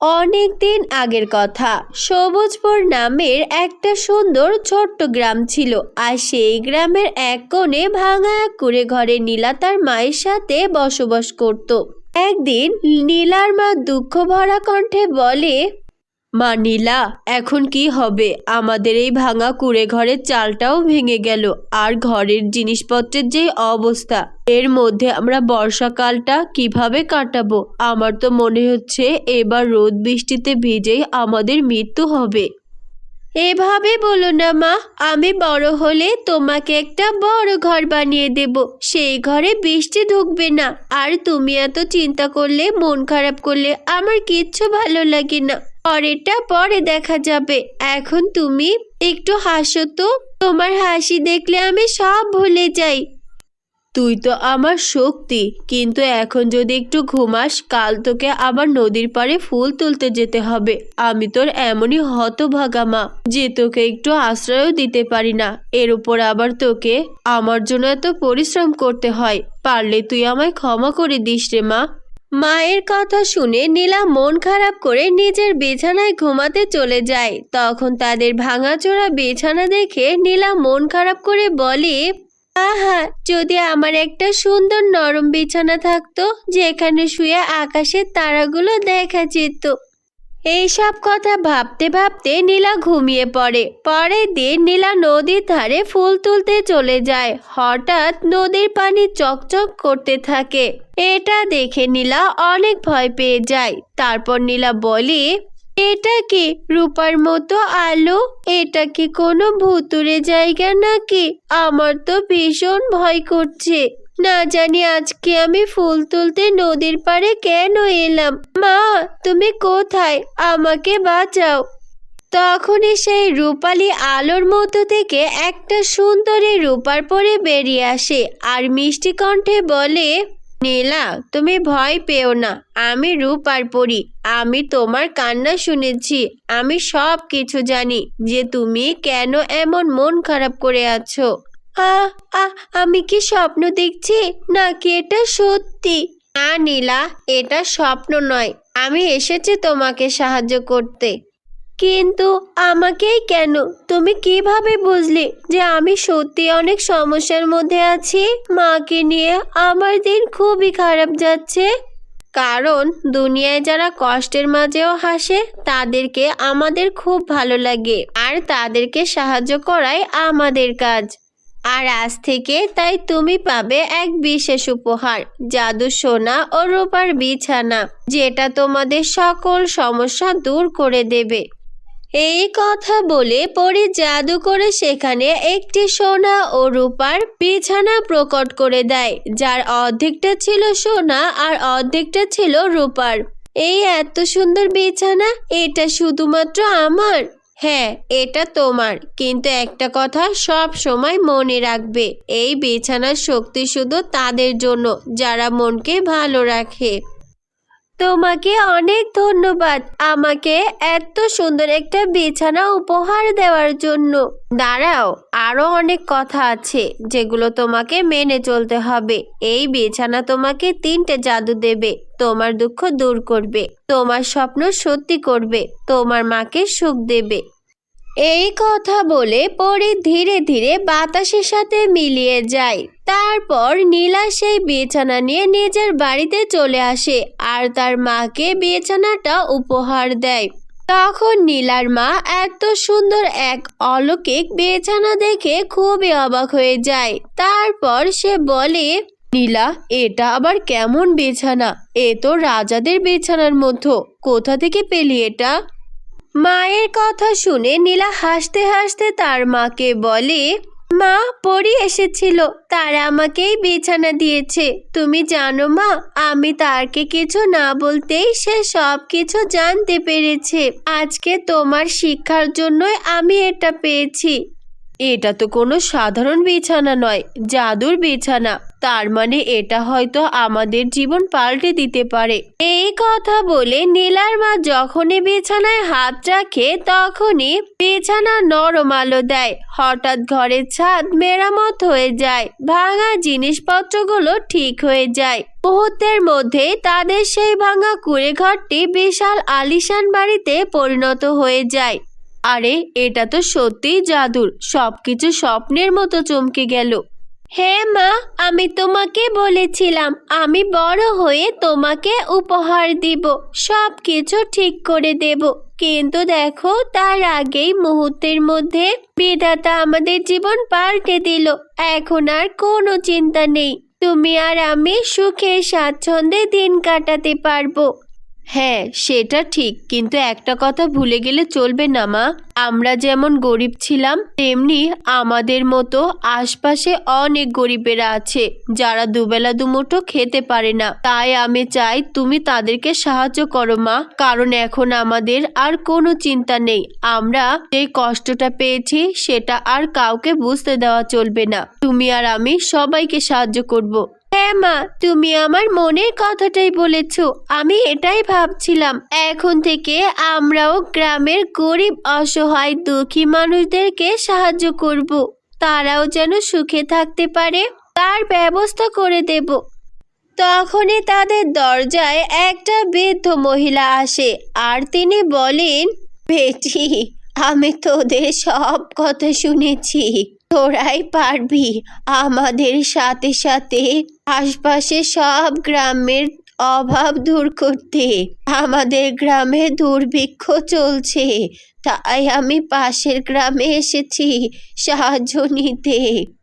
অনেক দিন আগের কথা। সবুজপুর নামের একটা সুন্দর ছোট্ট গ্রাম ছিল আর সেই গ্রামের এক কোণে ভাঙা এক করে ঘরে নীলা তার মায়ের সাথে বসবাস করত। একদিন নীলার মা দুঃখ ভরা কণ্ঠে বলে মা নীলা, এখন কি হবে? আমাদের এই ভাঙা কুড়ে ঘরের চালটাও ভেঙে গেল। আর ঘরের জিনিসপত্রের যে অবস্থা, এর মধ্যে আমরা বর্ষাকালটা কীভাবে কাটাবো? আমার তো মনে হচ্ছে এবার রোদ বৃষ্টিতে ভিজেই আমাদের মৃত্যু হবে। এভাবে বলো না মা, আমি বড় হলে তোমাকে একটা বড় ঘর বানিয়ে দেব। সেই ঘরে বৃষ্টি ঢুকবে না। আর তুমি এত চিন্তা করলে, মন খারাপ করলে আমার কিচ্ছু ভালো লাগে না। পরেরটা পরে দেখা যাবে। এখন তুমি একটু হাসো তো। তোমার হাসি দেখলে আমি সব ভুলে যাই। তুই তো আমার শক্তি, কিন্তু এখন যদি একটু ঘুমাস, কাল তোকে আবার নদীর পাড়ে ফুল তুলতে যেতে হবে। আমি তোর এমনই হতভাগা মা, যে তোকে একটু আশ্রয়ও দিতে পারি না। এর উপর আবার তোকে আমার জন্য এত পরিশ্রম করতে হয়। পারলে তুই আমায় ক্ষমা করে দিস রে মা। মায়ের কথা শুনে নীলা মন খারাপ করে নিজের বিছানায় ঘুমাতে চলে যায়। তখন তাদের ভাঙাচোরা বিছানা দেখে নীলা মন খারাপ করে বলে, আহা, যদি আমার একটা সুন্দর নরম বিছানা থাকতো, যেখানে শুয়ে আকাশের তারাগুলো দেখা যেত এইসব কথা ভাবতে ভাবতে নীলা ঘুমিয়ে পড়ে। পরের দিন নীলা নদীর ধারে ফুল তুলতে চলে যায়। হঠাৎ নদীর পানি চকচক করতে থাকে। এটা দেখে নীলা অনেক ভয় পেয়ে যায়। তারপর নীলা বলে, এটা কি রূপার মতো আলো? এটা কি কোনো ভুতুরে জায়গা নাকি? আমার তো ভীষণ ভয় করছে। না জানি আজকে আমি ফুল তুলতে নদীর পাড়ে কেন এলাম। মা, তুমি কোথায়? আমাকে বাঁচাও। তখনই সেই রূপালি আলোর মধ্য থেকে একটা সুন্দরী রূপার পরে বেরিয়ে আসে আর মিষ্টি কণ্ঠে বলে, নীলা, তুমি ভয় পেও না, আমি রূপার পরি। আমি তোমার কান্না শুনেছি। আমি সব কিছু জানি যে তুমি কেন এমন মন খারাপ করে আছো? আহ আহ আমি কি স্বপ্ন দেখছি? নাকি এটা সত্যি? না, নীলা, এটা স্বপ্ন নয়। আমি এসেছি তোমাকে সাহায্য করতে। কিন্তু আমাকেই কেন? তুমি কীভাবে বুঝলে যে আমি সত্যি অনেক সমস্যার মধ্যে আছি? মাকে নিয়ে আমার দিন খুবই খারাপ যাচ্ছে। কারণ দুনিয়ায় যারা কষ্টের মাঝেও হাসে, তাদেরকে আমাদের খুব ভালো লাগে। আর তাদেরকে সাহায্য করাই আমাদের কাজ। আর আজ থেকে তাই তুমি পাবে এক বিশেষ উপহার, জাদু সোনা ও রূপার বিছানা, যেটা তোমাদের সকল সমস্যা দূর করে দেবে। এই কথা বলে পরি জাদু করে সেখানে একটি সোনা ও রূপার বিছানা প্রকট করে দেয়, যার অর্ধেকটা ছিল সোনা আর অর্ধেকটা ছিল রূপার। এই এত সুন্দর বিছানা, এটা শুধুমাত্র আমার? হ্যাঁ এটা তোমার। কিন্তু একটা কথা সব সময় মনে রাখবে, এই বিছানার শক্তি শুধু তাদের জন্য, যারা মনকে ভালো রাখে। তোমাকে অনেক ধন্যবাদ আমাকে এত সুন্দর একটা বিছানা উপহার দেওয়ার জন্য। দাঁড়াও, আরও অনেক কথা আছে যেগুলো তোমাকে মেনে চলতে হবে। এই বিছানা তোমাকে তিনটে জাদু দেবে, তোমার দুঃখ দূর করবে, তোমার স্বপ্ন সত্যি করবে, তোমার মাকে সুখ দেবে। এই কথা বলে পরে ধীরে ধীরে বাতাসের সাথে মিলিয়ে যায়। তারপর নীলা সেই বিছানা নিয়ে নিজের বাড়িতে চলে আসে আর তার মাকে বিছানাটা উপহার দেয়। তখন নীলার মা এত সুন্দর এক অলৌকিক বিছানা দেখে খুবই অবাক হয়ে যায়। তারপর সে বলে, নীলা, এটা আবার কেমন বিছানা? এ তো রাজাদের বিছানার মতো কোথা থেকে পেলি এটা? মায়ের কথা শুনে নীলা হাসতে হাসতে তার মাকে বলে, মা, পরি এসেছিল। তারা আমাকেই বিছানা দিয়েছে। তুমি জানো মা, আমি তারকে কিছু না বলতেই সে সব কিছু জানতে পেরেছে। আজকে তোমার শিক্ষার জন্যই আমি এটা পেয়েছি। এটা তো কোনো সাধারণ বিছানা নয়, জাদুর বিছানা। তার মানে এটা হয়তো আমাদের জীবন পাল্টে দিতে পারে। এই কথা বলে নীলার মা যখনই বিছানায় হাত রাখে, তখনই বিছানা নরম আলো দেয়। হঠাৎ ঘরের ছাদ মেরামত হয়ে যায়, ভাঙা জিনিসপত্রগুলো ঠিক হয়ে যায়। মুহূর্তের মধ্যে তাদের সেই ভাঙা কুড়ে ঘরটি বিশাল আলিশান বাড়িতে পরিণত হয়ে যায়। আরে, এটা তো সত্যিই জাদুর। সবকিছু স্বপ্নের মতো চমকে গেল। হ্যাঁ মা, আমি তোমাকে বলেছিলাম, আমি বড় হয়ে তোমাকে উপহার দিব। সব কিছু ঠিক করে দেব। কিন্তু দেখো, তার আগেই মুহূর্তের মধ্যে বিধাতা আমাদের জীবন পাল্টে দিল। এখন আর কোনো চিন্তা নেই। তুমি আর আমি সুখে স্বাচ্ছন্দ্যে দিন কাটাতে পারব। হ্যাঁ সেটা ঠিক, কিন্তু একটা কথা ভুলে গেলে চলবে না, মা। আমরা যেমন গরিব ছিলাম, তেমনি আমাদের মতো আশপাশে অনেক গরিবেরা আছে, যারা দুবেলা দুমুঠো খেতে পারে না। তাই আমি চাই তুমি তাদেরকে সাহায্য করো, মা, কারণ এখন আমাদের আর কোনো চিন্তা নেই। আমরা যে কষ্টটা পেয়েছি, সেটা আর কাউকে বুঝতে দেওয়া চলবে না। তুমি আর আমি সবাইকে সাহায্য করব। হ্যাঁ মা, তুমি আমার মনের কথাটাই বলেছ। আমি এটাই ভাবছিলাম। এখন থেকে আমরাও গ্রামের গরিব, অসহায়, দুঃখী মানুষদেরকে সাহায্য করব। তারাও যেন সুখে থাকতে পারে, তার ব্যবস্থা করে দেব। তখনই তাদের দরজায় একটা বৃদ্ধ মহিলা আসে আর তিনি বলেন, বেটি, আমি তোদের সব কথা শুনেছি। তোরাই পারবি আমাদের সাথে সাথে আশপাশে সব গ্রামের অভাব দূর করতে। আমাদের গ্রামে দুর্ভিক্ষ চলছে, তাই আমি পাশের গ্রামে এসেছি সাহায্য নিতে।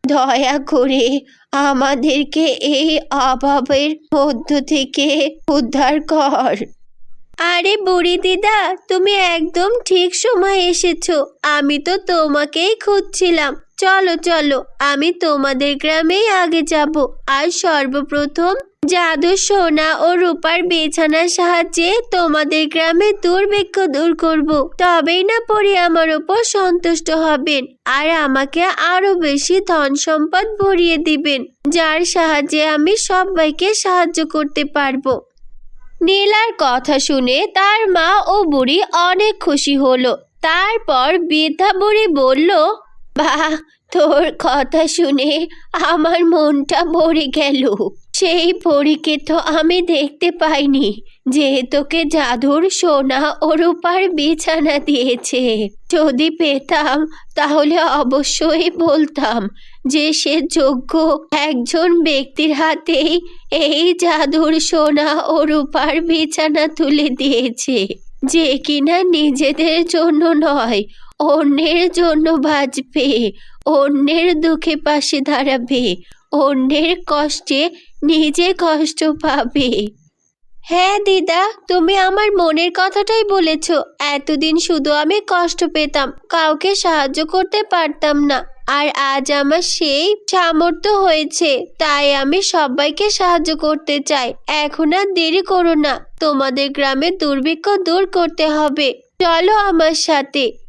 দয়া করে আমাদেরকে এই অভাবের মধ্য থেকে উদ্ধার কর। আরে বুড়ি দিদা, তুমি একদম ঠিক সময় এসেছ। আমি তো তোমাকেই খুঁজছিলাম। চলো চলো, আমি তোমাদের গ্রামেই আগে যাব। আর সর্বপ্রথম জাদু, সোনা ও রূপার বিছানার সাহায্যে তোমাদের গ্রামে দুর্ভিক্ষ দূর করব। তবেই না পরি আমার ওপর সন্তুষ্ট হবেন আর আমাকে আরও বেশি ধন সম্পদ ভরিয়ে দিবেন, যার সাহায্যে আমি সবাইকে সাহায্য করতে পারব। নীলার কথা শুনে তার মা ও বুড়ি অনেক খুশি হলো। তারপর বৃদ্ধা বুড়ি বলল বাহ তোর কথা শুনে আমার মনটা ভরে গেল। সেই পরীকে তো আমি দেখতে পাইনি, যে তোকে জাদুর সোনা ও রূপার বিছানা দিয়েছে। যদি পেতাম, তাহলে অবশ্যই বলতাম যে সে যোগ্য একজন ব্যক্তির হাতেই এই জাদুর সোনা ও রূপার বিছানা তুলে দিয়েছে, যে কিনা নিজেদের জন্য নয় অন্যের জন্য বাঁচবে, অন্যের দুঃখে পাশে দাঁড়াবে, অন্যের কষ্টে নিজে কষ্ট পাবে। হ্যাঁ দিদা, তুমি আমার মনের কথাটাই বলেছ। এতদিন শুধু আমি কষ্ট পেতাম, কাউকে সাহায্য করতে পারতাম না। আর আজ আমার সেই সামর্থ্য হয়েছে, তাই আমি সবাইকে সাহায্য করতে চাই। এখন আর দেরি করো না, তোমাদের গ্রামে দুর্ভিক্ষ দূর করতে হবে। চলো আমার সাথে।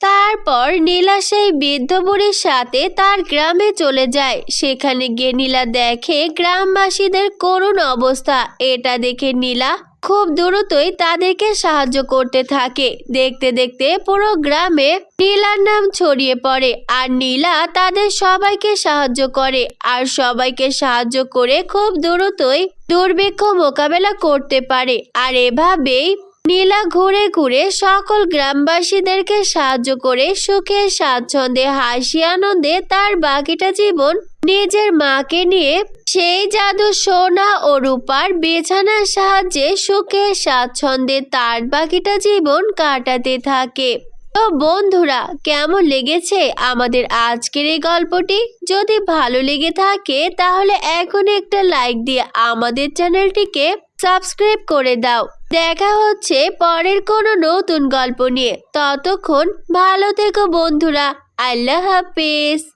তারপর নীলা সেই বৃদ্ধ বুড়ির সাথে তার গ্রামে চলে যায়। সেখানে গিয়ে নীলা দেখে গ্রামবাসীদের করুণ অবস্থা। এটা দেখে নীলা খুব দ্রুতই তাদেরকে সাহায্য করতে থাকে। দেখতে দেখতে পুরো গ্রামে নীলার নাম ছড়িয়ে পড়ে আর নীলা তাদের সবাইকে সাহায্য করে আর সবাইকে সাহায্য করে খুব দ্রুতই দুর্ভিক্ষ মোকাবেলা করতে পারে। আর এভাবেই নীলা ঘুরে ঘুরে সকল গ্রামবাসীদেরকে সাহায্য করে সুখে, স্বাচ্ছন্দ্যে, হাসি, আনন্দে তার বাকিটা জীবন নিজের মাকে নিয়ে সেই জাদু সোনা ও রূপার বিছানার সাহায্যে সুখে, স্বাচ্ছন্দ্যে তার বাকিটা জীবন কাটাতে থাকে। তো বন্ধুরা, কেমন লেগেছে আমাদের আজকের এই গল্পটি? যদি ভালো লেগে থাকে, তাহলে এখন একটা লাইক দিয়ে আমাদের চ্যানেলটিকে সাবস্ক্রাইব করে দাও। দেখা হচ্ছে পরের কোনো নতুন গল্প নিয়ে। ততক্ষণ ভালো থেকো বন্ধুরা। আল্লাহ হাফেজ।